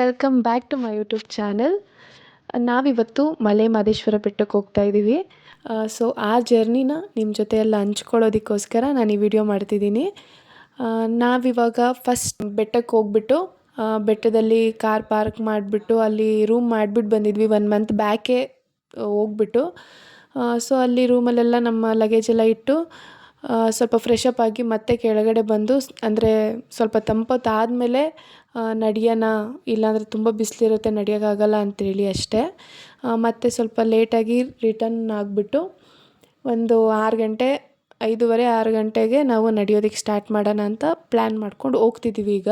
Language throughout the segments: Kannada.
Welcome back to my YouTube channel ನಾವಿವತ್ತು ಮಲೆ ಮಹದೇಶ್ವರ ಬೆಟ್ಟಕ್ಕೆ ಹೋಗ್ತಾ ಇದ್ದೀವಿ ಸೊ ಆ ಜರ್ನಿನ ನಿಮ್ಮ ಜೊತೆ ಎಲ್ಲ ಹಂಚ್ಕೊಳ್ಳೋದಕ್ಕೋಸ್ಕರ ನಾನು ಈ ವಿಡಿಯೋ ಮಾಡ್ತಿದ್ದೀನಿ. ನಾವಿವಾಗ ಫಸ್ಟ್ ಬೆಟ್ಟಕ್ಕೆ ಹೋಗ್ಬಿಟ್ಟು ಬೆಟ್ಟದಲ್ಲಿ ಕಾರ್ ಪಾರ್ಕ್ ಮಾಡಿಬಿಟ್ಟು, ಅಲ್ಲಿ ರೂಮ್ ಮಾಡಿಬಿಟ್ಟು ಬಂದಿದ್ವಿ ಒನ್ ಮಂತ್ ಬ್ಯಾಕೇ ಹೋಗ್ಬಿಟ್ಟು. ಸೊ ಅಲ್ಲಿ ರೂಮಲ್ಲೆಲ್ಲ ನಮ್ಮ ಲಗೇಜ್ ಎಲ್ಲ ಇಟ್ಟು ಸ್ವಲ್ಪ ಫ್ರೆಶ್ ಅಪ್ ಆಗಿ ಮತ್ತೆ ಕೆಳಗಡೆ ಬಂದು, ಅಂದರೆ ಸ್ವಲ್ಪ ತಂಪೊತ್ತಾದಮೇಲೆ ನಡೆಯೋಣ ಇಲ್ಲಾಂದರೆ ತುಂಬ ಬಿಸಿಲಿರುತ್ತೆ ನಡೆಯೋಕ್ಕಾಗಲ್ಲ ಅಂತೇಳಿ ಅಷ್ಟೇ. ಮತ್ತೆ ಸ್ವಲ್ಪ ಲೇಟಾಗಿ ರಿಟರ್ನ್ ಆಗಿಬಿಟ್ಟು ಒಂದು ಆರು ಗಂಟೆ, ಐದೂವರೆ, ಆರು ಗಂಟೆಗೆ ನಾವು ನಡೆಯೋದಕ್ಕೆ ಸ್ಟಾರ್ಟ್ ಮಾಡೋಣ ಅಂತ ಪ್ಲ್ಯಾನ್ ಮಾಡ್ಕೊಂಡು ಹೋಗ್ತಿದ್ದೀವಿ ಈಗ.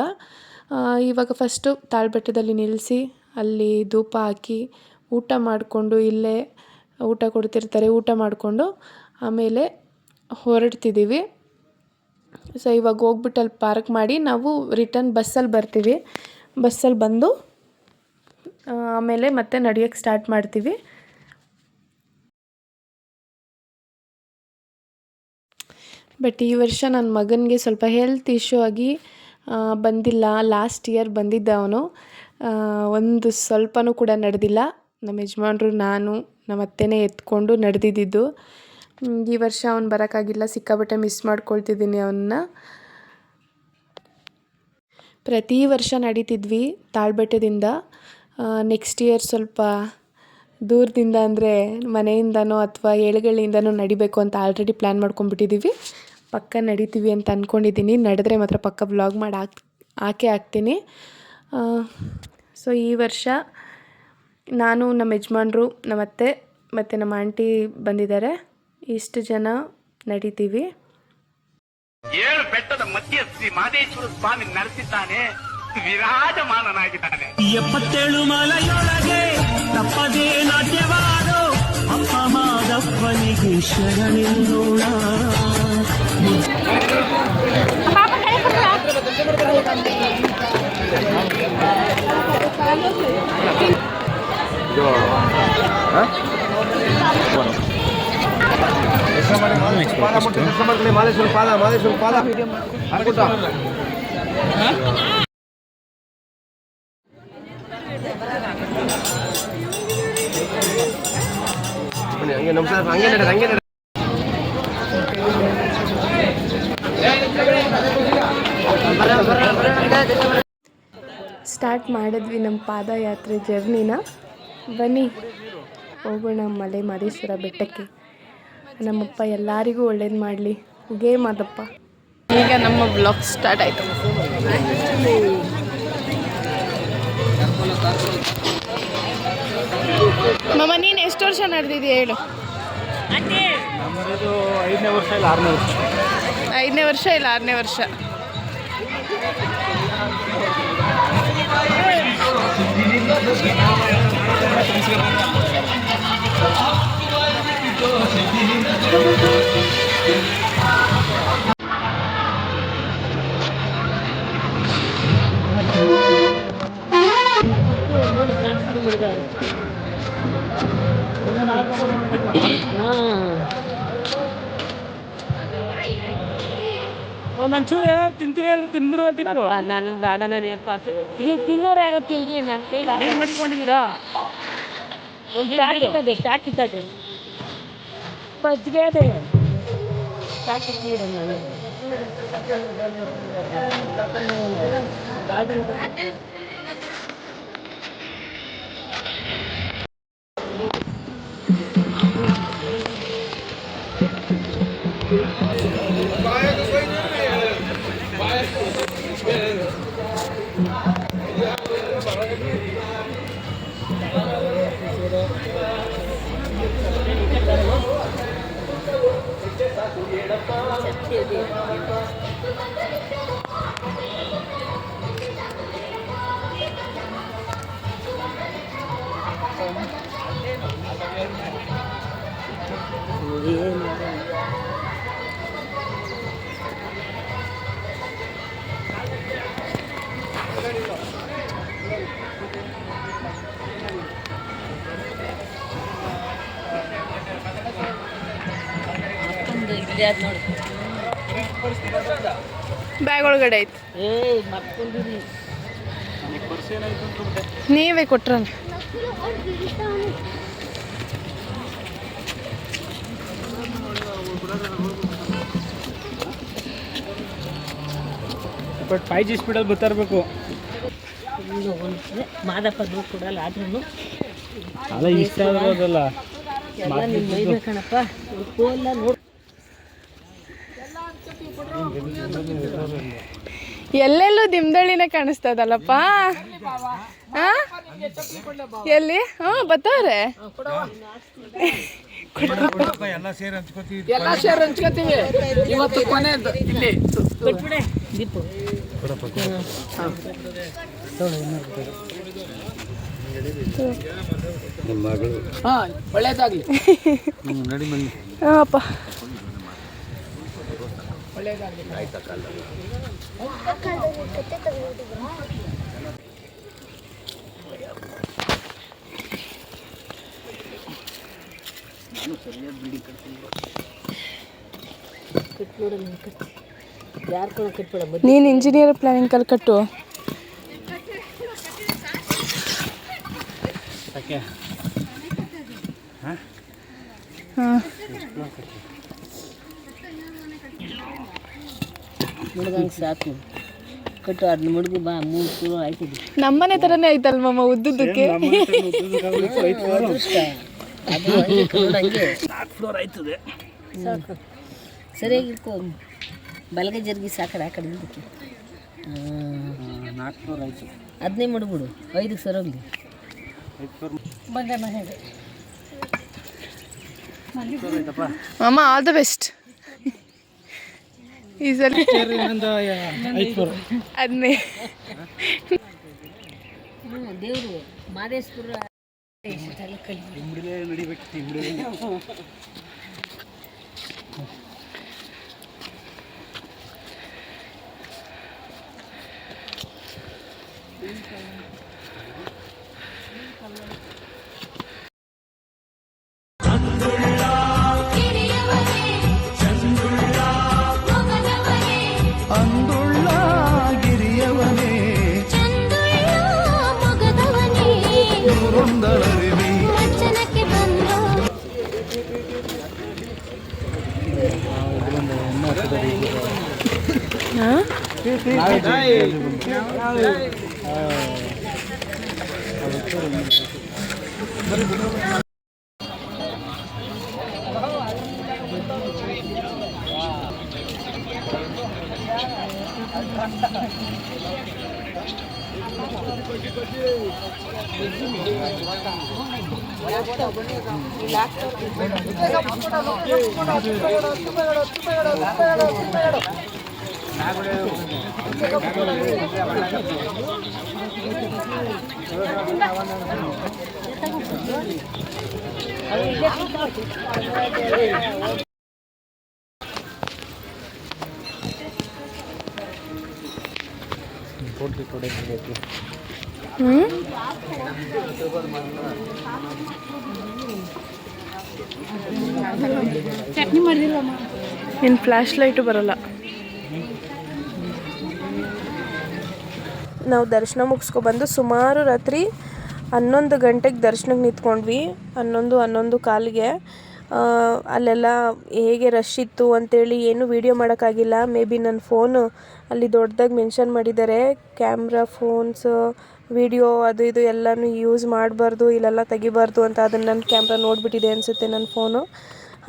ಇವಾಗ ಫಸ್ಟು ತಾಳ್ಬೆಟ್ಟದಲ್ಲಿ ನಿಲ್ಲಿಸಿ ಅಲ್ಲಿ ಧೂಪ ಹಾಕಿ ಊಟ ಮಾಡಿಕೊಂಡು ಇಲ್ಲೇ ಊಟ ಕೊಡ್ತಿರ್ತಾರೆ, ಊಟ ಮಾಡಿಕೊಂಡು ಆಮೇಲೆ ಹೊರಡ್ತಿದ್ದೀವಿ ಸೊ ಇವಾಗ ಹೋಗ್ಬಿಟ್ಟು ಅಲ್ಲಿ ಪಾರ್ಕ್ ಮಾಡಿ ನಾವು ರಿಟರ್ನ್ ಬಸ್ಸಲ್ಲಿ ಬರ್ತೀವಿ. ಬಸ್ಸಲ್ಲಿ ಬಂದು ಆಮೇಲೆ ಮತ್ತೆ ನಡೆಯೋಕ್ಕೆ ಸ್ಟಾರ್ಟ್ ಮಾಡ್ತೀವಿ. ಬಟ್ ಈ ವರ್ಷ ನನ್ನ ಮಗನಿಗೆ ಸ್ವಲ್ಪ ಹೆಲ್ತ್ ಇಶ್ಯೂ ಆಗಿ ಬಂದಿಲ್ಲ. ಲಾಸ್ಟ್ ಇಯರ್ ಬಂದಿದ್ದ ಅವನು. ಒಂದು ಸ್ವಲ್ಪನೂ ಕೂಡ ನಡೆದಿಲ್ಲ. ನಮ್ಮ ಯಜಮಾನ್ರು, ನಾನು ನಮ್ಮ ಅತ್ತೆನೇ ಎತ್ಕೊಂಡು ನಡೆದಿದ್ದು. ಈ ವರ್ಷ ಅವ್ನು ಬರೋಕ್ಕಾಗಿಲ್ಲ ಸಿಕ್ಕಾಬಿಟ್ಟೆ ಮಿಸ್ ಮಾಡ್ಕೊಳ್ತಿದ್ದೀನಿ ಅವನ್ನ ಪ್ರತಿ ವರ್ಷ ನಡೀತಿದ್ವಿ ತಾಳ್ಬೆಟ್ಟದಿಂದ. ನೆಕ್ಸ್ಟ್ ಇಯರ್ ಸ್ವಲ್ಪ ದೂರದಿಂದ ಅಂದರೆ ಮನೆಯಿಂದನೋ ಅಥವಾ ಏಳುಗಳಿಂದನೋ ನಡಿಬೇಕು ಅಂತ ಆಲ್ರೆಡಿ ಪ್ಲ್ಯಾನ್ ಮಾಡ್ಕೊಂಡ್ಬಿಟ್ಟಿದ್ದೀವಿ ಪಕ್ಕ ನಡಿತೀವಿ ಅಂತ ಅಂದ್ಕೊಂಡಿದ್ದೀನಿ ನಡೆದ್ರೆ ಮಾತ್ರ ಪಕ್ಕ ವ್ಲಾಗ್ ಮಾಡಿ ಹಾಕ್, ಹಾಕೇ ಹಾಕ್ತೀನಿ. ಸೊ ಈ ವರ್ಷ ನಾನು ನಮ್ಮ ಯಜಮಾನ್ರು ನಮ್ಮ ಅತ್ತೆ ಮತ್ತು ನಮ್ಮ ಆಂಟಿ ಬಂದಿದ್ದಾರೆ. ಇಷ್ಟು ಜನ ನಡೀತೀವಿ. ಏಳು ಬೆಟ್ಟದ ಮಧ್ಯ ಶ್ರೀ ಮಾದೇಶ್ವರ ಸ್ವಾಮಿ ನಡೆಸಿದ್ದಾನೆ ವಿರಾಜಮಾನನಾಗಿದ್ದಾನೆ. ಎಪ್ಪತ್ತೇಳು ಮಲೆಯೊಳಗೆ ತಪ್ಪದೇ ನಾಟ್ಯವಾಡು. ಅಪ್ಪ ಮಾದಪ್ಪನಿಗೆ ಶರಣೆಲ್ಲೋಣ ಪಾದ ಪಾದ ಪಾದ ಹಂಗೆ ನಮಸ್ಕಾರ ಹಂಗೆ ನಡೆ ಹಂಗೆ ನಡೆ ಸ್ಟಾರ್ಟ್ ಮಾಡಿದ್ವಿ ನಮ್ಮ ಪಾದಯಾತ್ರೆ ಜರ್ನಿನ. ಬನ್ನಿ ಹೋಗೋಣ ಮಲೆ ಮಹದೇಶ್ವರ ಬೆಟ್ಟಕ್ಕೆ. ನಮ್ಮಪ್ಪ ಎಲ್ಲರಿಗೂ ಒಳ್ಳೇದು ಮಾಡಲಿ. ಗೇಮ್ ಅದಪ್ಪ ಈಗ ನಮ್ಮ ಬ್ಲಾಗ್ ಸ್ಟಾರ್ಟ್ ಆಯಿತು. ಮಮ್ಮ ನೀನು ಎಷ್ಟು ವರ್ಷ ನಡೆದಿದ್ದೀಯ ಹೇಳು. ಐದನೇ ವರ್ಷ ಇಲ್ಲ ಆರನೇ ವರ್ಷ. ಐದನೇ ವರ್ಷ ಇಲ್ಲ ಆರನೇ ವರ್ಷ. ಒಂದೊಂಚೂರು ಏನೋ ತಿಂತೀನಿ ತಿಂದ್ರು ತಿನ್ನೋದು ನಾನು ಬೇಡ ನಾನು ಈಗ ತಿನ್ನೋರು ಆಗುತ್ತೆ ಈಗ ನನ್ನ ಕೈಲಿ ಏನು ಮಾಡ್ಕೊಂಡಿದ್ದೀರಾ ಸ್ಟಾರ್ಟ್ ಇರ್ತದೆ ಸ್ಟಾರ್ಟ್ ಇರ್ತದೆ ಬ್ಯಾಗ್ ಒಳಗಡೆ ಐತೆ ನೀವೇ ಕೊಟ್ರಲ್ಲ. ಬಟ್ ಫೈವ್ ಜಿ ಸ್ಪೀಡಲ್ಲಿ ಬರ್ತಾ ಇರಬೇಕು. ಮಾದಪ್ಪ ದುಡ್ಡು ಕೊಡಲ್ಲ ಆದ್ರೂ ಅಲ್ಲ ಇಷ್ಟ ಆಗಿರೋದಲ್ಲ ಎಲ್ಲ ನಿಮ್ಮ ಮೈದೆ ಕಣಪ್ಪ. ಫೋನ್ ನೋಡಿ ಎಲ್ಲೆಲ್ಲೂ ದಿಮ್ದಳ್ಳಿನೇ ಕಾಣಿಸ್ತದಲ್ಲಪ್ಪ? ಹಾ ಎಲ್ಲಿ? ಹಾ ಬತ್ತವ್ರೆ. ಎಲ್ಲ ಸೇರಿ ಹಂಚ್ಕೋತೀವಿ. ಹಾ ದೀಪು ಹಾಪ ಕಟ್ಬಿಡು ನೀನು ಕಟ್ಟಿ ಯಾರು ಕೂಡ ಕಟ್ಬಿಡ ನೀನು ಇಂಜಿನಿಯರ್ ಪ್ಲಾನಿಂಗ್ ಕಲ್ ಕಟ್ಟು. ಯಾಕೆ? ಹಾಂ. ಮುಡ್ಗಂಗೆ ಸಾಕು. ಕಟ್ಟು ಅದನ್ನ ಮುಡ್ಗು ಬಾ ಮೂರು ಕಿಲೋ ನಮ್ಮ ನಮ್ಮನೆ ಥರನೇ ಐತಲ್ ಮಮ್ಮ ಉದ್ದುದ್ದಕ್ಕೆ. ಅದೃಷ್ಟ. ಅದು ಹಂಗೆ ಕಲ್ಲೋಡು ಹಂಗೆ. ನಾಲ್ಕು ಫ್ಲೋರ್ ಆಯ್ತದೆ. ಸಾಕು. ಸರಿಯಾಗಿ ಇಟ್ಕೋ ಬಲಗೆ ಜರ್ಗಿ ಸಾಕಡೆ ಆ ಕಡೆ ಇದಕ್ಕೆ ನಾಲ್ಕು ಫ್ಲೋರ್ ಆಯ್ತು. ಅದನ್ನೇ ಮುಡ್ಬಿಡು. ಐದು ಸರೋಗ್ಲಿ ಬಂದೆ ಮನೆಗೆ. ಮಮ್ಮ ಆಲ್ ದ ಬೆಸ್ಟ್ ಈ ಸಲ ಅದನ್ನೇ ದೇವರು ಮಾದೇಶ್ವರ ಹ್ಞೂ ಇನ್ನು ಫ್ಲ್ಯಾಶ್ ಲೈಟು ಬರಲ್ಲ ನಾವು ದರ್ಶನ ಮುಗಿಸ್ಕೊಬಂದು ಸುಮಾರು ರಾತ್ರಿ ಹನ್ನೊಂದು ಗಂಟೆಗೆ ದರ್ಶನಕ್ಕೆ ನಿಂತ್ಕೊಂಡ್ವಿ. ಹನ್ನೊಂದು ಹನ್ನೊಂದು ಕಾಲಿಗೆ. ಅಲ್ಲೆಲ್ಲ ಹೇಗೆ ರಶ್ ಇತ್ತು ಅಂತೇಳಿ ಏನು ವೀಡಿಯೋ ಮಾಡೋಕ್ಕಾಗಿಲ್ಲ. ಮೇ ಬಿ ನನ್ನ ಫೋನು ಅಲ್ಲಿ ದೊಡ್ಡದಾಗಿ ಮೆನ್ಷನ್ ಮಾಡಿದ್ದಾರೆ. ಕ್ಯಾಮ್ರಾ ಫೋನ್ಸ್ ವಿಡಿಯೋ ಅದು ಇದು ಎಲ್ಲನೂ ಯೂಸ್ ಮಾಡಬಾರ್ದು, ಇಲ್ಲೆಲ್ಲ ತೆಗಿಬಾರ್ದು ಅಂತ ಅದನ್ನು ನನ್ನ ಕ್ಯಾಮ್ರಾ ನೋಡಿಬಿಟ್ಟಿದೆ ಅನಿಸುತ್ತೆ ನನ್ನ ಫೋನು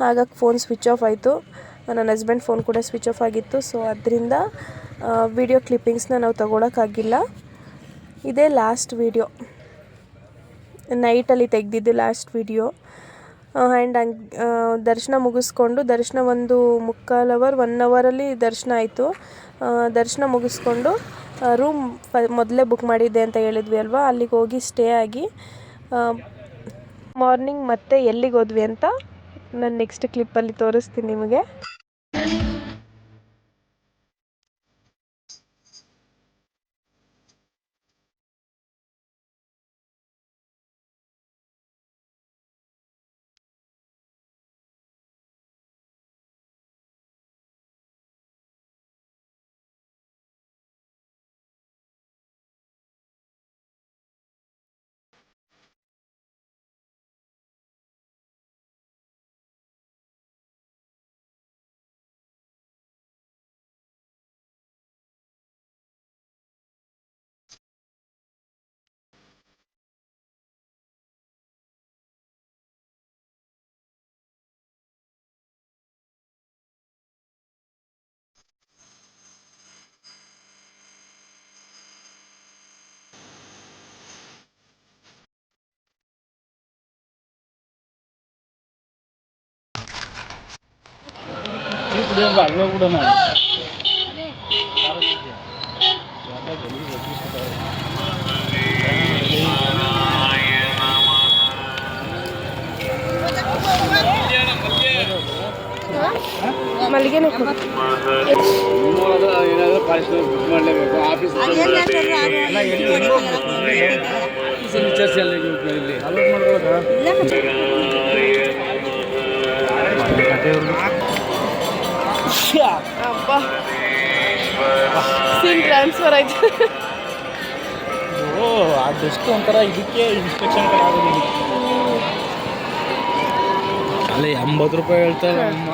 ಹಾಗಾಗಿ ಫೋನ್ ಸ್ವಿಚ್ ಆಫ್ ಆಯಿತು. ನನ್ನ ಹಸ್ಬೆಂಡ್ ಫೋನ್ ಕೂಡ ಸ್ವಿಚ್ ಆಫ್ ಆಗಿತ್ತು. ಸೊ ಅದರಿಂದ ವಿಡಿಯೋ ಕ್ಲಿಪ್ಪಿಂಗ್ಸ್ನ ನಾವು ತಗೊಳಕ್ಕಾಗಿಲ್ಲ. ಇದೇ ಲಾಸ್ಟ್ ವಿಡಿಯೋ ನೈಟಲ್ಲಿ ತೆಗೆದಿದ್ದು ಲಾಸ್ಟ್ ವಿಡಿಯೋ ಆ್ಯಂಡ್ ಹಂಗ್ ದರ್ಶನ ಮುಗಿಸ್ಕೊಂಡು, ದರ್ಶನ ಒಂದು ಮುಕ್ಕಾಲು ಅವರ್ ಒನ್ ಅವರಲ್ಲಿ ದರ್ಶನ ಆಯಿತು. ದರ್ಶನ ಮುಗಿಸ್ಕೊಂಡು ರೂಮ್ ಫ ಮೊದಲೇ ಬುಕ್ ಮಾಡಿದ್ದೆ ಅಂತ ಹೇಳಿದ್ವಿ ಅಲ್ವಾ? ಅಲ್ಲಿಗೆ ಹೋಗಿ ಸ್ಟೇ ಆಗಿ ಮಾರ್ನಿಂಗ್ ಮತ್ತೆ ಎಲ್ಲಿಗೆ ಹೋದ್ವಿ ಅಂತ ನಾನು ನೆಕ್ಸ್ಟ್ ಕ್ಲಿಪ್ಪಲ್ಲಿ ತೋರಿಸ್ತೀನಿ ನಿಮಗೆ. ಅಲ್ಲಿ ಹೋಗ್ಬಿಡೋಣ ಮಲ್ಲಿಗೆನೇ ಕೊಡು ಏನಾದರೂ ಪಾರ್ಸಲ್ ಬುಕ್ ಮಾಡಲೇಬೇಕು ಆಫೀಸ್ ಸೀನ್ ಟ್ರಾನ್ಸ್ಫರ್ ಆಯ್ತು. ಓ ಅದೆಷ್ಟು ಒಂಥರ ಇದಕ್ಕೆ ಇನ್ಸ್ಪೆಕ್ಷನ್ ಆಗೋದಿಲ್ಲ ಅಲ್ಲ ಎಂಬತ್ತು ರೂಪಾಯಿ ಹೇಳ್ತಾರೆ ಅಮ್ಮ.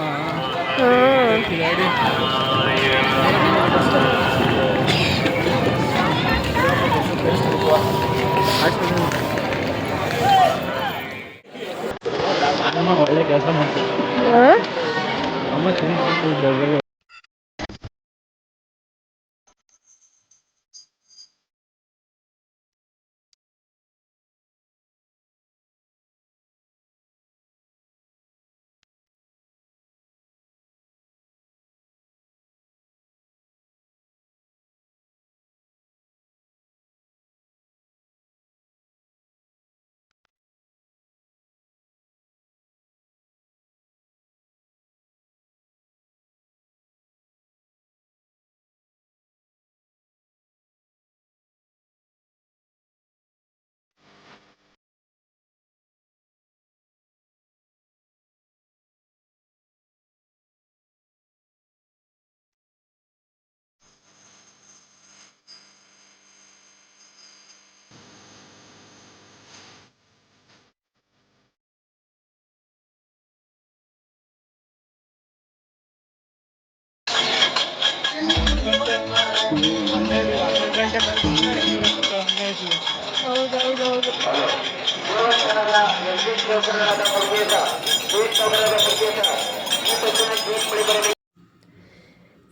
ಒಳ್ಳೆ ಕೆಲಸ ಮಾಡ್ತಾರೆ ಹಾಂ? ಅಮ್ಮ ತಿಂದು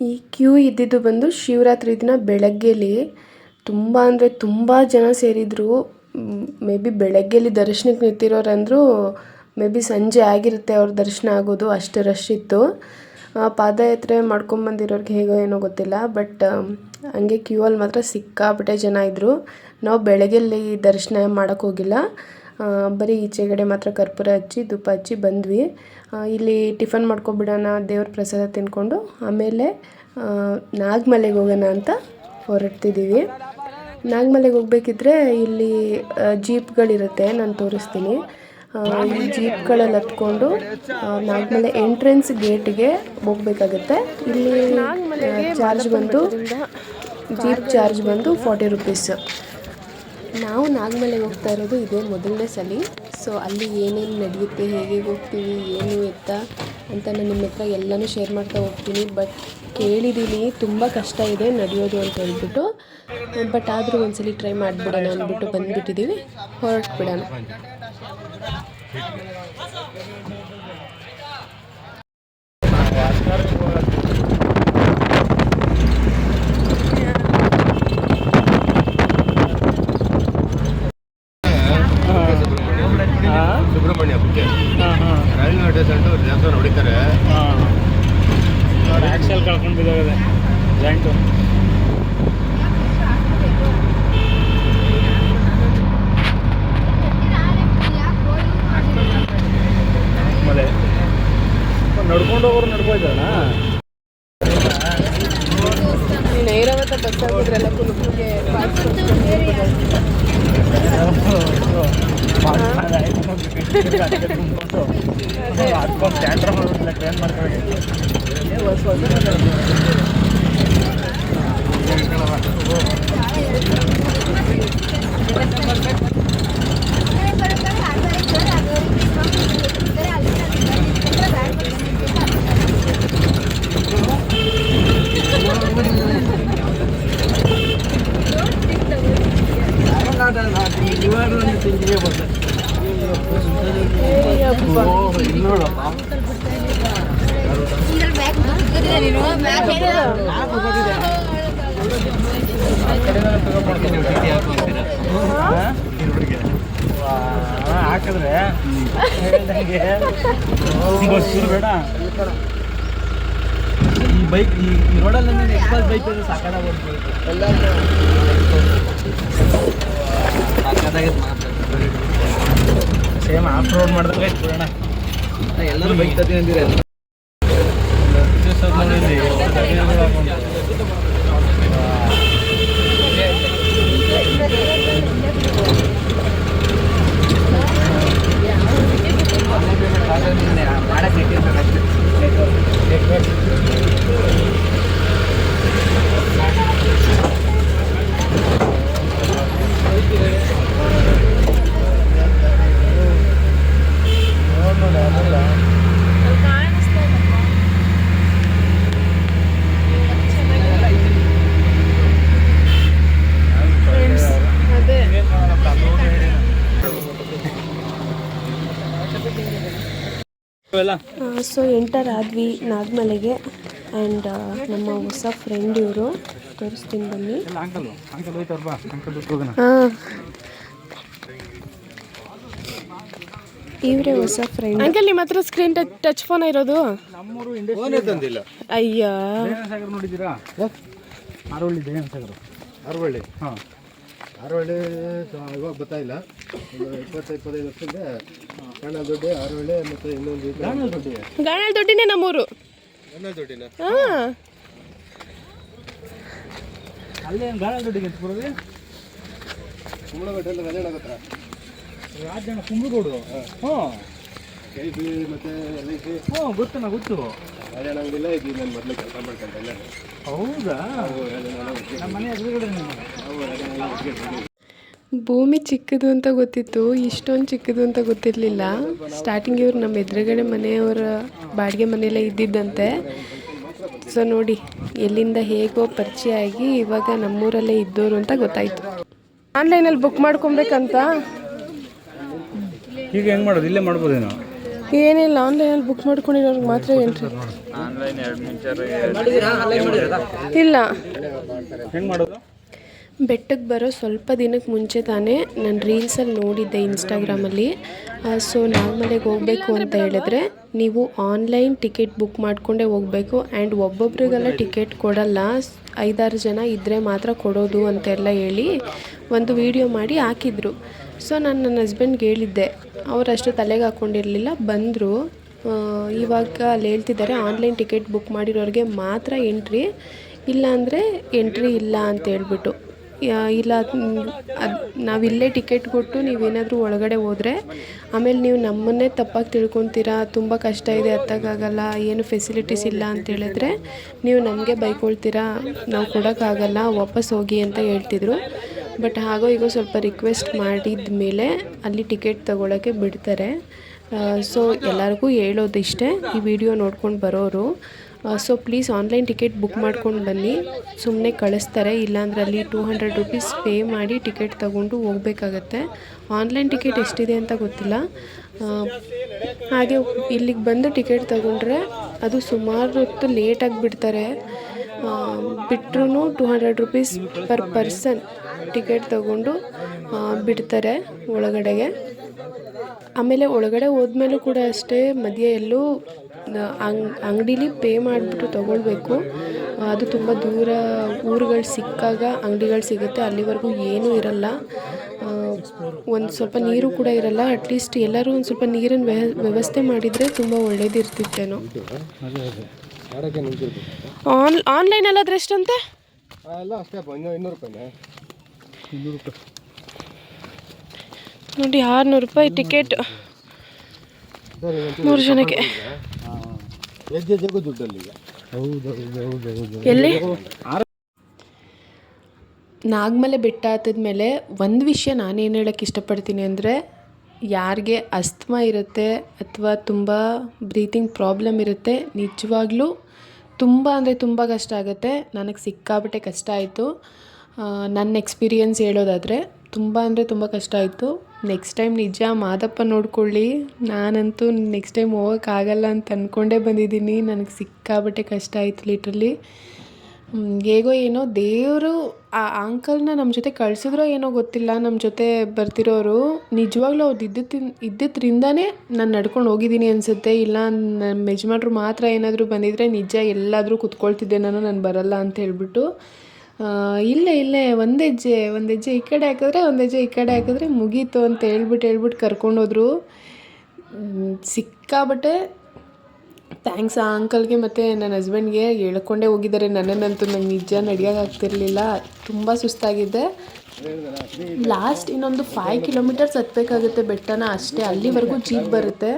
ಈ ಕ್ಯೂ ಇದ್ದಿದ್ದು ಬಂದು ಶಿವರಾತ್ರಿ ದಿನ ಬೆಳಗ್ಗೆಲಿ. ತುಂಬ ಅಂದರೆ ತುಂಬ ಜನ ಸೇರಿದ್ರು. ಮೇ ಬಿ ಬೆಳಗ್ಗೆಲಿ ದರ್ಶನಕ್ಕೆ ನಿಂತಿರೋರಂದ್ರು, ಮೇ ಬಿ ಸಂಜೆ ಆಗಿರುತ್ತೆ ಅವ್ರ ದರ್ಶನ ಆಗೋದು, ಅಷ್ಟು ರಶ್ ಇತ್ತು. ಪಾದಯಾತ್ರೆ ಮಾಡ್ಕೊಂಬಂದಿರೋರ್ಗೆ ಹೇಗೋ ಏನೋ ಗೊತ್ತಿಲ್ಲ, ಬಟ್ ಹಂಗೆ ಕ್ಯೂ ಅಲ್ಲಿ ಮಾತ್ರ ಸಿಕ್ಕಾಪಟ್ಟೆ ಜನ ಇದ್ದರು ನಾವು ಬೆಳಗ್ಗೆಲ್ಲಿ ದರ್ಶನ ಮಾಡೋಕ್ಕೆ ಹೋಗಿಲ್ಲ. ಬರೀ ಈಚೆಗಡೆ ಮಾತ್ರ ಕರ್ಪೂರ ಹಚ್ಚಿ, ಧೂಪ ಹಚ್ಚಿ ಬಂದ್ವಿ. ಇಲ್ಲಿ ಟಿಫನ್ ಮಾಡ್ಕೊಬಿಡೋಣ, ದೇವ್ರ ಪ್ರಸಾದ ತಿನ್ಕೊಂಡು, ಆಮೇಲೆ ನಾಗಮಲೆಗೆ ಹೋಗೋಣ ಅಂತ ಹೊರಡ್ತಿದ್ದೀವಿ. ನಾಗಮಲೆಗೆ ಹೋಗ್ಬೇಕಿದ್ರೆ ಇಲ್ಲಿ ಜೀಪ್ಗಳಿರುತ್ತೆ, ನಾನು ತೋರಿಸ್ತೀನಿ. ಈ ಜೀಪ್ಗಳಲ್ಲಿ ಹತ್ಕೊಂಡು ನಾಗಮಲೆ ಎಂಟ್ರೆನ್ಸ್ ಗೇಟ್ಗೆ ಹೋಗ್ಬೇಕಾಗತ್ತೆ. ಇಲ್ಲಿ ಚಾರ್ಜ್ ಬಂದು, ಜೀಪ್ ಚಾರ್ಜ್ ಬಂದು ಫಾರ್ಟಿ ರುಪೀಸ್. ನಾವು ನಾಗಮಲೆಗೆ ಹೋಗ್ತಾ ಇರೋದು ಇದೇ ಮೊದಲನೇ ಸಲ. ಸೊ, ಅಲ್ಲಿ ಏನೇನು ನಡೆಯುತ್ತೆ, ಹೇಗೆ ಹೋಗ್ತೀವಿ, ಏನು ಎತ್ತ ಅಂತ ನಾನು ನಿಮ್ಮ ಹತ್ರ ಎಲ್ಲನೂ ಶೇರ್ ಮಾಡ್ತಾ ಹೋಗ್ತೀನಿ. ಬಟ್ ಕೇಳಿದ್ದೀನಿ ತುಂಬ ಕಷ್ಟ ಇದೆ ನಡೆಯೋದು ಅಂತ ಹೇಳ್ಬಿಟ್ಟು. ಬಟ್ ಆದರೂ ಒಂದ್ಸಲಿ ಟ್ರೈ ಮಾಡಿಬಿಡೋಣ ಅಂದ್ಬಿಟ್ಟು ಬಂದುಬಿಟ್ಟಿದ್ದೀವಿ ಹೊರಟ್ಬಿಡೋಣ. ಸುಬ್ರಹ್ಮಣ್ಯ ಹಾಂ ರೈಲ್ವೆ ಸ್ಟೇಷನ್ ದೇವಸ್ಥಾನ ಹೊಡಿತಾರೆ ಆ್ಯಕ್ಸಲ್ ಕಳ್ಕೊಂಡು ಬಿದ್ದೋಗಿದೆ ಜಾಯಿಂಟು ನಡ್ಕೊಂಡು ಹೋಗೋರು ನಡ್ಕೊಯ್ತಾರಣ ಐರಾವತ ಬಸ್ ಆಗಿದ್ರೆಲ್ಲ ಕುಲುಕಿಗೆ ಟ್ಯಾಂಟ್ರ ಮಾಡೋದಿಲ್ಲ ಟ್ರೈನ್ ಮಾಡ್ಕೊಳ್ಳಿ ಹಾಕಿದ್ರೆ ಹೇಳ್ದಂಗೆ ಬಸ್ಸು ಬೇಡ. ಬೈಕ್ ಈ ಈ ರೋಡಲ್ಲಿ ನೀನು ಎಕ್ಸ್ಪ್ರೆಸ್ ಬೈಕ್ ಇದ್ರೆ ಸಾಕಾದಾಗ ಸೇಮ್ ಆಫ್ ರೋಡ್ ಮಾಡಿದ್ರೆ ಆಯ್ತು ಬಿಡೋಣ. ಎಲ್ಲರೂ ಬೈಕ್ ತರ್ತೀನಿ ಅಂದಿರ ಅದೇ ಇವೆಲ್ಲ ಸೊ ಎಂಟರ್ ಆದ್ವಿ ನಾಗಮಲೆಗೆ ಆ್ಯಂಡ್ ನಮ್ಮ ಹೊಸ ಫ್ರೆಂಡ್ ಇವರು. ತೋರಿಸ್ತೀನಿ ಬನ್ನಿ. ಎಲ್ಲ ಹಾಂ. ಇವರೇ ಹೊಸ ಫ್ರೆಂಡ್ ಅಂಕಲ್ ನಿಮ್ಮ ಹತ್ರ ಸ್ಕ್ರೀನ್ ಟಚ್ ಟಚ್ ಫೋನ್ ಇರೋದು? ನಮ್ಮೂರು ಫೋನೇ ತಂದಿಲ್ಲ ಅಯ್ಯ. ನೋಡಿದ್ದೀರಾ? ಸಾಗರ. ಅರವಳ್ಳಿ ಹಾಂ. ಅರವಳ್ಳಿ ಇವಾಗ ಬರ್ತಾ ಇಲ್ಲ. ಒಂದು ಇಪ್ಪತ್ತು ಇಪ್ಪತ್ತೈದು ವರ್ಷದಿಂದ ಕಣ್ಣ ದೊಡ್ಡಿ ಆರೋಳಿ ಮತ್ತು ಇನ್ನೊಂದು ಇದು ಗಾಣಲ್ ದೊಡ್ಡಿನೇ ನಮ್ಮೂರು. ಕಣ್ಣ ದೊಡ್ಡಿನ? ಹಾಂ. ಅಲ್ಲೇ ಗಾಳ ದೊಡ್ಡಿಗೆ ಅಂತ ಬರೋದು ಕುಂಬಳಗಟ್ಟೆಲ್ಲ ರಜೆ ಹತ್ರ. ರಾಜಣ್ಣ ಕುಂಬ್ಳಗೋಡು ಹ್ಞೂ ಕೆ ಬಿ ಮತ್ತು ಎಲ್ ಐ ಸಿ ಹ್ಞೂ ಗೊತ್ತು. ನಾ ಗೊತ್ತು ಇದು ನಾನು ಮೊದಲೇ ಕೆಲಸ ಹೌದಾ? ನಮ್ಮ ಮನೆ ಎದುರುಗಡೆ. ಭೂಮಿ ಚಿಕ್ಕದು ಅಂತ ಗೊತ್ತಿತ್ತು ಇಷ್ಟೊಂದು ಚಿಕ್ಕದು ಅಂತ ಗೊತ್ತಿರಲಿಲ್ಲ. ಸ್ಟಾರ್ಟಿಂಗ್ ಇವ್ರು ನಮ್ಮ ಎದುರುಗಡೆ ಮನೆಯವರ ಬಾಡಿಗೆ ಮನೆಯಲ್ಲೇ ಇದ್ದಿದ್ದಂತೆ. ಸೊ ನೋಡಿ ಎಲ್ಲಿಂದ ಹೇಗೋ ಪರಿಚಯ ಆಗಿ ಇವಾಗ ನಮ್ಮೂರಲ್ಲೇ ಇದ್ದೋರು ಅಂತ ಗೊತ್ತಾಯಿತು. ಆನ್ಲೈನಲ್ಲಿ ಬುಕ್ ಮಾಡ್ಕೊಬೇಕಂತ? ಈಗ ಹೆಂಗೆ ಮಾಡೋದು? ಇಲ್ಲೇ ಮಾಡ್ಬೋದೇನೋ? ಏನಿಲ್ಲ ಆನ್ಲೈನಲ್ಲಿ ಬುಕ್ ಮಾಡ್ಕೊಂಡಿರೋರ್ಗೆ ಮಾತ್ರ ಎಂಟ್ರಿ ಇಲ್ಲ. ಹೆಂಗೆ ಮಾಡೋದು ಬೆಟ್ಟಕ್ಕೆ ಬರೋ ಸ್ವಲ್ಪ ದಿನಕ್ಕೆ ಮುಂಚೆ ತಾನೇ ನಾನು ರೀಲ್ಸಲ್ಲಿ ನೋಡಿದ್ದೆ ಇನ್ಸ್ಟಾಗ್ರಾಮಲ್ಲಿ ಸೊ ನಾಗಮಲೆಗೆ ಹೋಗಬೇಕು ಅಂತ ಹೇಳಿದ್ರೆ ನೀವು ಆನ್ಲೈನ್ ಟಿಕೆಟ್ ಬುಕ್ ಮಾಡಿಕೊಂಡೇ ಹೋಗಬೇಕು ಆ್ಯಂಡ್ ಒಬ್ಬೊಬ್ರಿಗೆಲ್ಲ ಟಿಕೆಟ್ ಕೊಡಲ್ಲ. ಐದಾರು ಜನ ಇದ್ದರೆ ಮಾತ್ರ ಕೊಡೋದು ಅಂತೆಲ್ಲ ಹೇಳಿ ಒಂದು ವಿಡಿಯೋ ಮಾಡಿ ಹಾಕಿದ್ರು. ಸೊ ನಾನು ನನ್ನ ಹಸ್ಬೆಂಡ್ಗೆ ಹೇಳಿದ್ದೆ ಅವರಷ್ಟು ತಲೆಗೆ ಹಾಕ್ಕೊಂಡಿರಲಿಲ್ಲ ಬಂದರು. ಇವಾಗ ಅಲ್ಲಿ ಹೇಳ್ತಿದ್ದಾರೆ ಆನ್ಲೈನ್ ಟಿಕೆಟ್ ಬುಕ್ ಮಾಡಿರೋರಿಗೆ ಮಾತ್ರ ಎಂಟ್ರಿ ಇಲ್ಲ ಅಂದರೆ ಎಂಟ್ರಿ ಇಲ್ಲ ಅಂತ ಹೇಳ್ಬಿಟ್ಟು. ಇಲ್ಲ, ಅದು ನಾವಿಲ್ಲೇ ಟಿಕೆಟ್ ಕೊಟ್ಟು ನೀವೇನಾದರೂ ಒಳಗಡೆ ಹೋದರೆ, ಆಮೇಲೆ ನೀವು ನಮ್ಮನ್ನೇ ತಪ್ಪಾಗಿ ತಿಳ್ಕೊತೀರಾ, ತುಂಬ ಕಷ್ಟ ಇದೆ ಹತ್ತಕ್ಕಾಗಲ್ಲ ಏನು ಫೆಸಿಲಿಟೀಸ್ ಇಲ್ಲ ಅಂತ ಹೇಳಿದ್ರೆ, ನೀವು ನಮಗೆ ಬೈಕೊಳ್ತೀರಾ, ನಾವು ಕೊಡೋಕ್ಕಾಗಲ್ಲ, ವಾಪಸ್ ಹೋಗಿ ಅಂತ ಹೇಳ್ತಿದ್ರು. ಬಟ್ ಹಾಗೋ ಈಗ ಸ್ವಲ್ಪ ರಿಕ್ವೆಸ್ಟ್ ಮಾಡಿದ ಮೇಲೆ ಅಲ್ಲಿ ಟಿಕೆಟ್ ತೊಗೊಳಕ್ಕೆ ಬಿಡ್ತಾರೆ. ಸೊ ಎಲ್ಲರಿಗೂ ಹೇಳೋದಿಷ್ಟೇ, ಈ ವಿಡಿಯೋ ನೋಡ್ಕೊಂಡು ಬರೋರು. So please online ticket book ಮಾಡ್ಕೊಂಡು ಬನ್ನಿ. ಸುಮ್ಮನೆ ಕಳಿಸ್ತಾರೆ, ಇಲ್ಲಾಂದ್ರೆ ಅಲ್ಲಿ ಟೂ ಹಂಡ್ರೆಡ್ ರುಪೀಸ್ ಪೇ ಮಾಡಿ ಟಿಕೆಟ್ ತಗೊಂಡು ಹೋಗ್ಬೇಕಾಗತ್ತೆ. ಆನ್ಲೈನ್ ಟಿಕೆಟ್ ಎಷ್ಟಿದೆ ಅಂತ ಗೊತ್ತಿಲ್ಲ. ಹಾಗೆ ಇಲ್ಲಿಗೆ ಬಂದು ಟಿಕೆಟ್ ತಗೊಂಡ್ರೆ ಅದು ಸುಮಾರು ಹೊತ್ತು ಲೇಟಾಗಿ ಬಿಡ್ತಾರೆ ಬಿಟ್ರೂ two hundred rupees per person ticket ತಗೊಂಡು ಬಿಡ್ತಾರೆ ಒಳಗಡೆಗೆ. ಆಮೇಲೆ ಒಳಗಡೆ ಹೋದ್ಮೇಲೂ ಕೂಡ ಅಷ್ಟೇ ಮಧ್ಯೆ ಎಲ್ಲೂ ಅಂಗ್ ಅಂಗಡೀಲಿ ಪೇ ಮಾಡಿಬಿಟ್ಟು ತೊಗೊಳ್ಬೇಕು. ಅದು ತುಂಬ ದೂರ ಊರುಗಳು ಸಿಕ್ಕಾಗ ಅಂಗಡಿಗಳು ಸಿಗುತ್ತೆ ಅಲ್ಲಿವರೆಗೂ ಏನೂ ಇರಲ್ಲ. ಒಂದು ಸ್ವಲ್ಪ ನೀರು ಕೂಡ ಇರಲ್ಲ ಅಟ್ಲೀಸ್ಟ್ ಎಲ್ಲರೂ ಒಂದು ಸ್ವಲ್ಪ ನೀರಿನ ವ್ಯ ವ್ಯವಸ್ಥೆ ಮಾಡಿದರೆ ತುಂಬ ಒಳ್ಳೇದಿರ್ತಿತ್ತೇನೋ. ಆನ್ ಆನ್ಲೈನಲ್ಲಾದ್ರೆ ಎಷ್ಟಂತೆ ನೋಡಿ ಆರುನೂರು ರೂಪಾಯಿ ಟಿಕೆಟ್ ಮೂರು ಜನಕ್ಕೆ. ಎಲ್ಲಿ ನಾಗಮಲೆ ಬೆಟ್ಟ ಹತ್ತದ್ಮೇಲೆ ಒಂದು ವಿಷಯ ನಾನೇನು ಹೇಳೋಕ್ಕೆ ಇಷ್ಟಪಡ್ತೀನಿ ಅಂದರೆ ಯಾರಿಗೆ ಅಸ್ತಮ ಇರುತ್ತೆ ಅಥವಾ ತುಂಬ ಬ್ರೀತಿಂಗ್ ಪ್ರಾಬ್ಲಮ್ ಇರುತ್ತೆ ನಿಜವಾಗ್ಲೂ ತುಂಬ ಅಂದರೆ ತುಂಬ ಕಷ್ಟ ಆಗುತ್ತೆ. ನನಗೆ ಸಿಕ್ಕಾಪಟ್ಟೆ ಕಷ್ಟ ಆಯಿತು. ನನ್ನ ಎಕ್ಸ್ಪೀರಿಯನ್ಸ್ ಹೇಳೋದಾದರೆ ತುಂಬ ಅಂದರೆ ತುಂಬ ಕಷ್ಟ ಆಯಿತು. ನೆಕ್ಸ್ಟ್ ಟೈಮ್ ನಿಜ ಮಾದಪ್ಪ ನೋಡ್ಕೊಳ್ಳಿ. ನಾನಂತೂ ನೆಕ್ಸ್ಟ್ ಟೈಮ್ ಹೋಗೋಕ್ಕಾಗಲ್ಲ ಅಂತ ಅಂದ್ಕೊಂಡೇ ಬಂದಿದ್ದೀನಿ. ನನಗೆ ಸಿಕ್ಕಾಪಟ್ಟೆ ಕಷ್ಟ ಆಯಿತು ಲಿಟ್ರಲಿ ಹೇಗೋ ಏನೋ ದೇವರು ಆ ಅಂಕಲ್ನ ನಮ್ಮ ಜೊತೆ ಕಳ್ಸಿದ್ರೋ ಏನೋ ಗೊತ್ತಿಲ್ಲ ನಮ್ಮ ಜೊತೆ ಬರ್ತಿರೋರು. ನಿಜವಾಗ್ಲೂ ಅವ್ರು ಇದ್ದಿದ್ದ ಇದ್ದಿದ್ದರಿಂದನೇ ನಾನು ನಡ್ಕೊಂಡು ಹೋಗಿದ್ದೀನಿ ಅನಿಸುತ್ತೆ. ಇಲ್ಲ ನಮ್ಮ ಯಜಮಾನ್ರು ಮಾತ್ರ ಏನಾದರೂ ಬಂದಿದ್ದರೆ ನಿಜ ಎಲ್ಲಾದರೂ ಕುತ್ಕೊಳ್ತಿದ್ದೆ ನಾನು ನಾನು ಬರಲ್ಲ ಅಂತ ಹೇಳ್ಬಿಟ್ಟು. ಇಲ್ಲೇ ಇಲ್ಲೇ, ಒಂದು ಹೆಜ್ಜೆ ಒಂದು ಹೆಜ್ಜೆ ಈ ಕಡೆ ಹಾಕಿದ್ರೆ ಒಂದು ಹೆಜ್ಜೆ ಈ ಕಡೆ ಹಾಕಿದ್ರೆ ಮುಗೀತು ಅಂತ ಹೇಳ್ಬಿಟ್ಟು ಹೇಳ್ಬಿಟ್ಟು ಕರ್ಕೊಂಡೋದ್ರು ಸಿಕ್ಕಾಬಟ್ಟೆ ಥ್ಯಾಂಕ್ಸ್ ಆ ಅಂಕಲ್ಗೆ ಮತ್ತು ನನ್ನ ಹಸ್ಬೆಂಡ್ಗೆ ಹೇಳ್ಕೊಂಡೇ ಹೋಗಿದ್ದಾರೆ. ನನ್ನನ್ನಂತೂ ನಂಗೆ ನಿಜ ನಡೆಯೋಕ್ಕಾಗ್ತಿರ್ಲಿಲ್ಲ ತುಂಬ ಸುಸ್ತಾಗಿದ್ದೆ ಲಾಸ್ಟ್ ಇನ್ನೊಂದು ಫೈವ್ ಕಿಲೋಮೀಟರ್ಸ್ ಹತ್ತಬೇಕಾಗುತ್ತೆ ಬೆಟ್ಟನ. ಅಷ್ಟೇ, ಅಲ್ಲಿವರೆಗೂ ಜೀಪ್ ಬರುತ್ತೆ.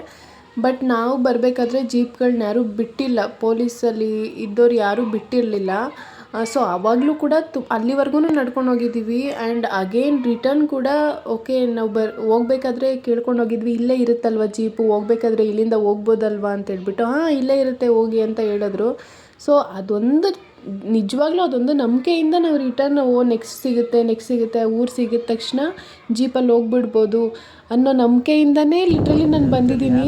ಬಟ್ ನಾವು ಬರಬೇಕಾದ್ರೆ ಜೀಪ್ಗಳನ್ನ ಯಾರೂ ಬಿಟ್ಟಿಲ್ಲ. ಪೊಲೀಸಲ್ಲಿ ಇದ್ದವ್ರು ಯಾರೂ ಬಿಟ್ಟಿರಲಿಲ್ಲ. ಸೊ ಆವಾಗಲೂ ಕೂಡ ತು ಅಲ್ಲಿವರೆಗೂ ನಡ್ಕೊಂಡು ಹೋಗಿದ್ದೀವಿ ಆ್ಯಂಡ್ ಅಗೇನ್ ರಿಟರ್ನ್ ಕೂಡ ಓಕೆ ನಾವು ಬರ್ ಹೋಗ್ಬೇಕಾದ್ರೆ ಕೇಳ್ಕೊಂಡು ಹೋಗಿದ್ವಿ, ಇಲ್ಲೇ ಇರುತ್ತಲ್ವ ಜೀಪು ಹೋಗ್ಬೇಕಾದ್ರೆ ಇಲ್ಲಿಂದ ಹೋಗ್ಬೋದಲ್ವಾ ಅಂತ ಹೇಳ್ಬಿಟ್ಟು, ಹಾಂ, ಇಲ್ಲೇ ಇರುತ್ತೆ, ಹೋಗಿ ಅಂತ ಹೇಳಿದ್ರು. ಸೊ ಅದೊಂದು ನಿಜವಾಗ್ಲೂ ಅದೊಂದು ನಂಬಿಕೆಯಿಂದ ನಾವು ರಿಟರ್ನ್ ಓ ನೆಕ್ಸ್ಟ್ ಸಿಗುತ್ತೆ ನೆಕ್ಸ್ಟ್ ಸಿಗುತ್ತೆ, ಊರು ಸಿಗಿದ ತಕ್ಷಣ ಜೀಪಲ್ಲಿ ಹೋಗ್ಬಿಡ್ಬೋದು ಅನ್ನೋ ನಂಬಿಕೆಯಿಂದನೇ ಲಿಟ್ರಲಿ ನಾನು ಬಂದಿದ್ದೀನಿ.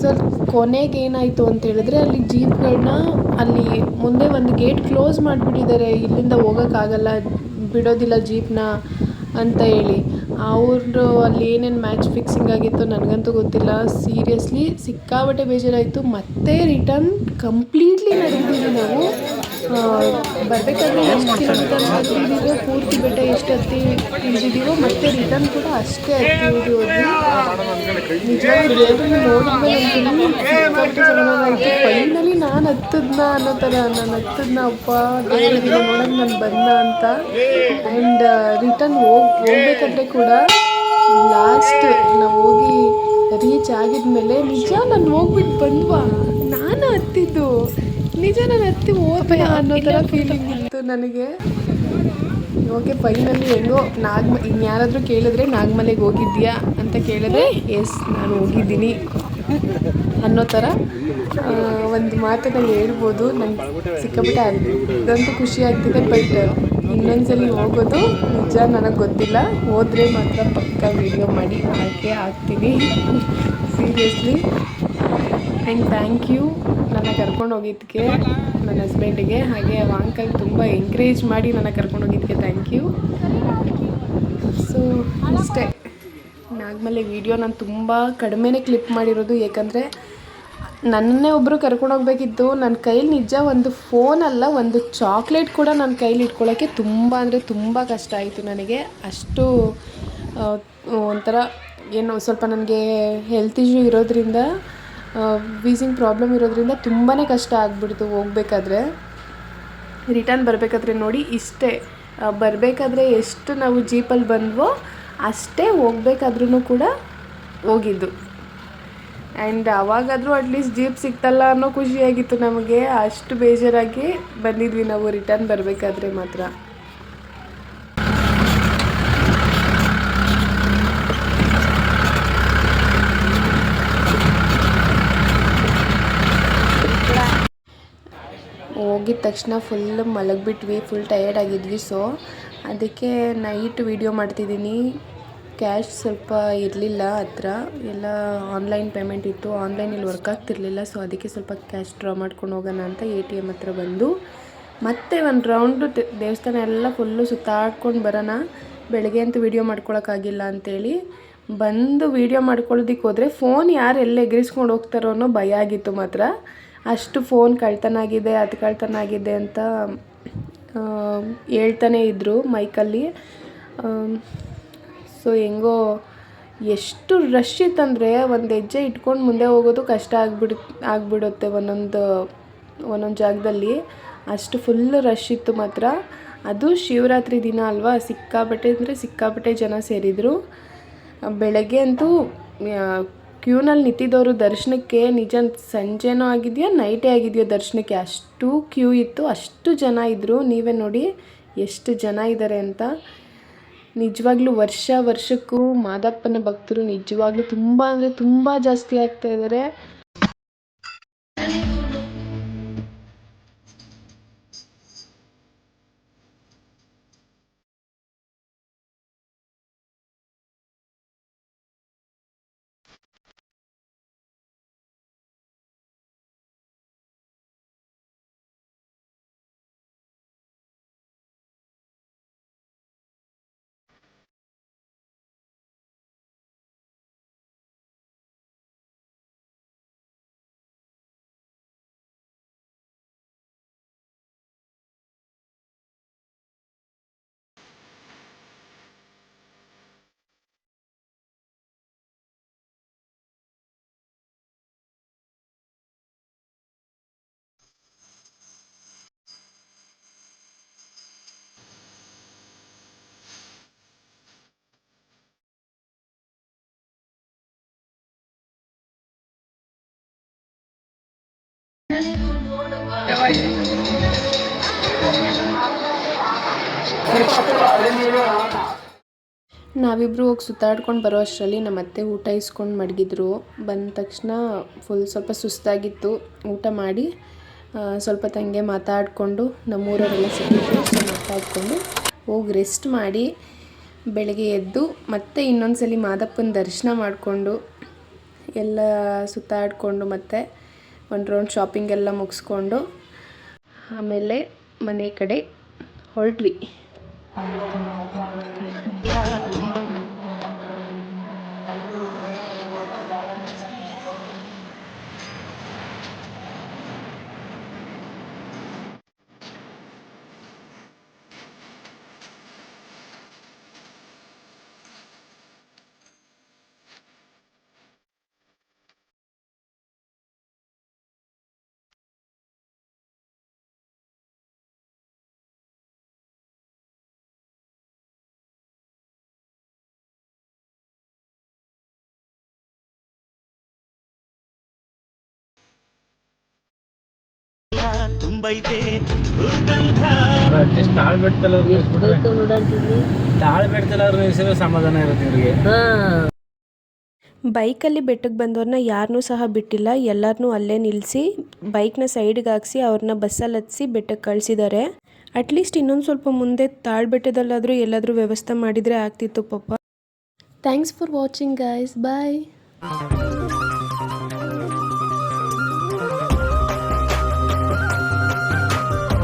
ಸರ್ ಕೊನೆಗೆ ಏನಾಯಿತು ಅಂತ ಹೇಳಿದ್ರೆ ಅಲ್ಲಿ ಜೀಪ್ಗಳನ್ನ ಅಲ್ಲಿ ಮುಂದೆ ಒಂದು ಗೇಟ್ ಕ್ಲೋಸ್ ಮಾಡಿಬಿಟ್ಟಿದ್ದಾರೆ. ಇಲ್ಲಿಂದ ಹೋಗೋಕ್ಕಾಗಲ್ಲ, ಬಿಡೋದಿಲ್ಲ ಜೀಪ್ನ ಅಂತ ಹೇಳಿ. ಅವರು ಅಲ್ಲಿ ಏನೇನು ಮ್ಯಾಚ್ ಫಿಕ್ಸಿಂಗ್ ಆಗಿತ್ತು ನನಗಂತೂ ಗೊತ್ತಿಲ್ಲ. ಸೀರಿಯಸ್ಲಿ ಸಿಕ್ಕಾಬಟ್ಟೆ ಬೇಜಾರಾಯಿತು. ಮತ್ತೆ ರಿಟರ್ನ್ ಕಂಪ್ಲೀಟ್ಲಿ ನಡೆದಿದ್ದೀವಿ ನಾವು. ಬರಬೇಕಾದ್ರೆ ಎಷ್ಟು ಕಿಲೋಮೀಟರ್ ಹತ್ತಿದ್ದೀವೋ ಪೂರ್ತಿ ಬೆಟ್ಟ ಎಷ್ಟು ಹತ್ತಿ ಇಳಿದಿದ್ದೀವೋ ಮತ್ತೆ ರಿಟರ್ನ್ ಕೂಡ ಅಷ್ಟೇ ಹತ್ತಿ ಹೋದ್ವಿ ನಿಜವಾಗ್ಲೂ ದೇವ್ರನ್ನ ನೋಡಿದ್ಮೇಲೆ ಫೈನಲಿ ನಾನು ಹತ್ತದ್ನ ಅನ್ನೋ ಥರ ನಾನು ಹತ್ತದ್ನ ಅಪ್ಪ ದೇವ್ರಿಗೆ ನೋಡೋಕೆ ನಾನು ಬಂದ ಅಂತ. ಆ್ಯಂಡ್ ರಿಟರ್ನ್ ಹೋಗಿ ಹೋಗ್ಬೇಕಾದ್ರೆ ಕೂಡ ಲಾಸ್ಟ್ ನಾವು ಹೋಗಿ ರೀಚ್ ಆಗಿದ್ಮೇಲೆ ನಿಜ ನಾನು ಹೋಗ್ಬಿಟ್ಟು ಬಂದ್ವಾ? ನಿಜ ನಾನು ಹತ್ತಿ ಹೋದೆ ಅನ್ನೋ ಥರ ಫೀಲಿಂಗ್ ಇತ್ತು ನನಗೆ. ಓಕೆ ಫೈನಲಿ ಹೆಂಗೋ ನಾಗ್ ಇನ್ಯಾರಾದರೂ ಕೇಳಿದ್ರೆ ನಾಗಮಲೆಗೆ ಹೋಗಿದ್ಯಾ ಅಂತ ಕೇಳಿದ್ರೆ ಎಸ್ ನಾನು ಹೋಗಿದ್ದೀನಿ. ಅನ್ನೋ ಥರ ಒಂದು ಮಾತನ್ನು ಹೇಳ್ಬೋದು. ನಂಗೆ ಸಿಕ್ಕಾಪಟ್ಟೆ ಅದಂತೂ ಖುಷಿ ಆಗ್ತಿದೆ ಬಟ್ ಇನ್ನೊಂದ್ಸಲಿ ಹೋಗೋದು ನಿಜ ನನಗೆ ಗೊತ್ತಿಲ್ಲ. ಹೋದರೆ ಮಾತ್ರ ಪಕ್ಕ ವೀಡಿಯೋ ಮಾಡಿ ಹಾಕೇ ಹಾಕ್ತೀನಿ ಸೀರಿಯಸ್ಲಿ ಆ್ಯಂಡ್ ಥ್ಯಾಂಕ್ ಯು ನನ್ನ ಕರ್ಕೊಂಡು ಹೋಗಿದ್ದಕ್ಕೆ ನನ್ನ ಹಸ್ಬೆಂಡಿಗೆ ಹಾಗೆ ಆ ಅಂಕಲ್ ತುಂಬ ಎಂಕರೇಜ್ ಮಾಡಿ ನನ್ನ ಕರ್ಕೊಂಡು ಹೋಗಿದ್ದಕ್ಕೆ. ಥ್ಯಾಂಕ್ ಯು ಸೊ ಅಷ್ಟೇ. ನಾಗಮಲೆ ವಿಡಿಯೋ ನಾನು ತುಂಬ ಕಡಿಮೆನೇ ಕ್ಲಿಪ್ ಮಾಡಿರೋದು. ಏಕೆಂದರೆ ನನ್ನನ್ನೇ ಒಬ್ಬರು ಕರ್ಕೊಂಡು ಹೋಗ್ಬೇಕಿತ್ತು. ನನ್ನ ಕೈಲಿ ನಿಜ ಒಂದು ಫೋನ್ ಅಲ್ಲ, ಒಂದು ಚಾಕ್ಲೇಟ್ ಕೂಡ ನನ್ನ ಕೈಲಿ ಇಟ್ಕೊಳ್ಳೋಕ್ಕೆ ತುಂಬ ಅಂದರೆ ತುಂಬ ಕಷ್ಟ ಆಯಿತು ನನಗೆ. ಅಷ್ಟು ಒಂಥರ ಏನು ಸ್ವಲ್ಪ ನನಗೆ ಹೆಲ್ತ್ ಇಶ್ಯೂ ಇರೋದ್ರಿಂದ ವೀಸಿಂಗ್ ಪ್ರಾಬ್ಲಮ್ ಇರೋದ್ರಿಂದ ತುಂಬಾ ಕಷ್ಟ ಆಗಿಬಿಡ್ತು ಹೋಗ್ಬೇಕಾದ್ರೆ. ರಿಟರ್ನ್ ಬರಬೇಕಾದ್ರೆ ನೋಡಿ ಇಷ್ಟೇ. ಬರಬೇಕಾದ್ರೆ ಎಷ್ಟು ನಾವು ಜೀಪಲ್ಲಿ ಬಂದವೋ ಅಷ್ಟೇ ಹೋಗ್ಬೇಕಾದ್ರೂ ಕೂಡ ಹೋಗಿದ್ದು. ಆ್ಯಂಡ್ ಅವಾಗಾದರೂ ಅಟ್ಲೀಸ್ಟ್ ಜೀಪ್ ಸಿಗ್ತಲ್ಲ ಅನ್ನೋ ಖುಷಿಯಾಗಿತ್ತು ನಮಗೆ. ಅಷ್ಟು ಬೇಜಾರಾಗಿ ಬಂದಿದ್ವಿ ನಾವು ರಿಟರ್ನ್ ಬರಬೇಕಾದ್ರೆ ಮಾತ್ರ. ಹೋಗಿದ ತಕ್ಷಣ ಫುಲ್ ಮಲಗಿಬಿಟ್ವಿ ಫುಲ್ ಟಯರ್ಡ್ ಆಗಿದ್ವಿ. ಸೊ ಅದಕ್ಕೆ ನೈಟ್ ವೀಡಿಯೋ ಮಾಡ್ತಿದ್ದೀನಿ. ಕ್ಯಾಶ್ ಸ್ವಲ್ಪ ಇರಲಿಲ್ಲ ಹತ್ರ. ಎಲ್ಲ ಆನ್ಲೈನ್ ಪೇಮೆಂಟ್ ಇತ್ತು. ಆನ್ಲೈನಲ್ಲಿ ವರ್ಕ್ ಆಗ್ತಿರ್ಲಿಲ್ಲ. ಸೊ ಅದಕ್ಕೆ ಸ್ವಲ್ಪ ಕ್ಯಾಶ್ ಡ್ರಾ ಮಾಡ್ಕೊಂಡು ಹೋಗೋಣ ಅಂತ ಎ ಟಿ ಎಂ ಹತ್ರ ಬಂದು. ಮತ್ತೆ ಒಂದು ರೌಂಡು ದೇವಸ್ಥಾನ ಎಲ್ಲ ಫುಲ್ಲು ಸುತ್ತಾಡ್ಕೊಂಡು ಬರೋಣ. ಬೆಳಗ್ಗೆ ಅಂತೂ ವೀಡಿಯೋ ಮಾಡ್ಕೊಳಕ್ಕಾಗಿಲ್ಲ ಅಂತೇಳಿ. ಬಂದು ವೀಡಿಯೋ ಮಾಡ್ಕೊಳ್ಳೋದಕ್ಕೆ ಹೋದರೆ ಫೋನ್ ಯಾರು ಎಲ್ಲಿ ಎಗರಿಸ್ಕೊಂಡು ಹೋಗ್ತಾರೋ ಅನ್ನೋ ಭಯ ಆಗಿತ್ತು ಮಾತ್ರ. ಅಷ್ಟು ಫೋನ್ ಕಳ್ತನ ಆಗಿದೆ ಅದು ಕಳ್ತನ ಆಗಿದೆ ಅಂತ ಹೇಳ್ತಾನೆ ಇದ್ದರು ಮೈಕಲ್ಲಿ. ಸೊ ಹೆಂಗೋ ಎಷ್ಟು ರಶ್ ಇತ್ತಂದರೆ ಒಂದು ಹೆಜ್ಜೆ ಇಟ್ಕೊಂಡು ಮುಂದೆ ಹೋಗೋದು ಕಷ್ಟ ಆಗ್ಬಿಡು, ಆಗಿಬಿಡುತ್ತೆ ಒಂದೊಂದು ಒಂದೊಂದು ಜಾಗದಲ್ಲಿ. ಅಷ್ಟು ಫುಲ್ ರಶ್ ಇತ್ತು ಮಾತ್ರ. ಅದು ಶಿವರಾತ್ರಿ ದಿನ ಅಲ್ವಾ? ಸಿಕ್ಕಾಪಟ್ಟೆ ಅಂದರೆ ಸಿಕ್ಕಾಪಟ್ಟೆ ಜನ ಸೇರಿದರು. ಬೆಳಗ್ಗೆ ಅಂತೂ ಕ್ಯೂನಲ್ಲಿ ನಿಂತಿದ್ದವರು ದರ್ಶನಕ್ಕೆ ನಿಜ ಸಂಜೆನೋ ಆಗಿದೆಯಾ, ನೈಟೇ ಆಗಿದೆಯೋ ದರ್ಶನಕ್ಕೆ? ಅಷ್ಟು ಕ್ಯೂ ಇತ್ತು, ಅಷ್ಟು ಜನ ಇದ್ದರು ನೀವೇ ನೋಡಿ ಎಷ್ಟು ಜನ ಇದ್ದಾರೆ ಅಂತ. ನಿಜವಾಗ್ಲೂ ವರ್ಷ ವರ್ಷಕ್ಕೂ ಮಾದಪ್ಪನ ಭಕ್ತರು ನಿಜವಾಗ್ಲೂ ತುಂಬ ಅಂದರೆ ತುಂಬ ಜಾಸ್ತಿ ಆಗ್ತಾ ಇದ್ದಾರೆ ನಾವಿಬ್ಬರು ಹೋಗಿ ಸುತ್ತಾಡ್ಕೊಂಡು ಬರೋ ಅಷ್ಟರಲ್ಲಿ ನಮ್ಮ ಅತ್ತೆ ಊಟ ಇಸ್ಕೊಂಡು ಮಡಗಿದ್ರು. ಬಂದ ತಕ್ಷಣ ಫುಲ್ ಸ್ವಲ್ಪ ಸುಸ್ತಾಗಿತ್ತು. ಊಟ ಮಾಡಿ ಸ್ವಲ್ಪ ತಂಗೆ ಮಾತಾಡಿಕೊಂಡು ನಮ್ಮೂರವರೆಲ್ಲ ಸಿಕ್ಕಿದ್ರು. ಮಾತಾಡಿಕೊಂಡು ಹೋಗಿ ರೆಸ್ಟ್ ಮಾಡಿ ಬೆಳಗ್ಗೆ ಎದ್ದು ಮತ್ತೆ ಇನ್ನೊಂದು ಸಲ ಮಾದಪ್ಪನ ದರ್ಶನ ಮಾಡಿಕೊಂಡು ಎಲ್ಲ ಸುತ್ತಾಡಿಕೊಂಡು ಮತ್ತೆ ಒಂದು ರೌಂಡ್ ಶಾಪಿಂಗ್ ಎಲ್ಲ ಮುಗಿಸ್ಕೊಂಡು ಆಮೇಲೆ ಮನೆ ಕಡೆ ಹೊರಟ್ವಿ. ಅಟ್ಲೀಸ್ಟ್ ತಾಳ್ ಬೆಟ್ಟದಲ್ಲಿ ಬೇಕು ನೋಡಂತಿದ್ವಿ? ತಾಳ್ ಬೆಟ್ಟದಲ್ಲಿ ಅವ್ರ ನಿಲ್ಸಿದ್ರೆ ಸಮಾಧಾನ ಇರುತ್ತೆ ಇವ್ರಿಗೆ ಹಾಂ. ಬೈಕಲ್ಲಿ ಬೆಟ್ಟಕ್ಕೆ ಬಂದವ್ರನ್ನ ಯಾರನ್ನೂ ಸಹ ಬಿಟ್ಟಿಲ್ಲ. ಎಲ್ಲರನ್ನೂ ಅಲ್ಲೇ ನಿಲ್ಲಿಸಿ ಬೈಕ್ನ ಸೈಡ್ಗೆ ಹಾಕ್ಸಿ ಅವ್ರನ್ನ ಬಸ್ಸಲ್ಲಿ ಹತ್ಸಿ ಬೆಟ್ಟಕ್ಕೆ ಕಳಿಸಿದ್ದಾರೆ ಅಟ್ಲೀಸ್ಟ್ ಇನ್ನೊಂದು ಸ್ವಲ್ಪ ಮುಂದೆ ತಾಳ್ ಬೆಟ್ಟದಲ್ಲಾದರೂ ಎಲ್ಲಾದರೂ ವ್ಯವಸ್ಥೆ ಮಾಡಿದರೆ ಆಗ್ತಿತ್ತು ಪಾಪ. Thanks for watching guys bye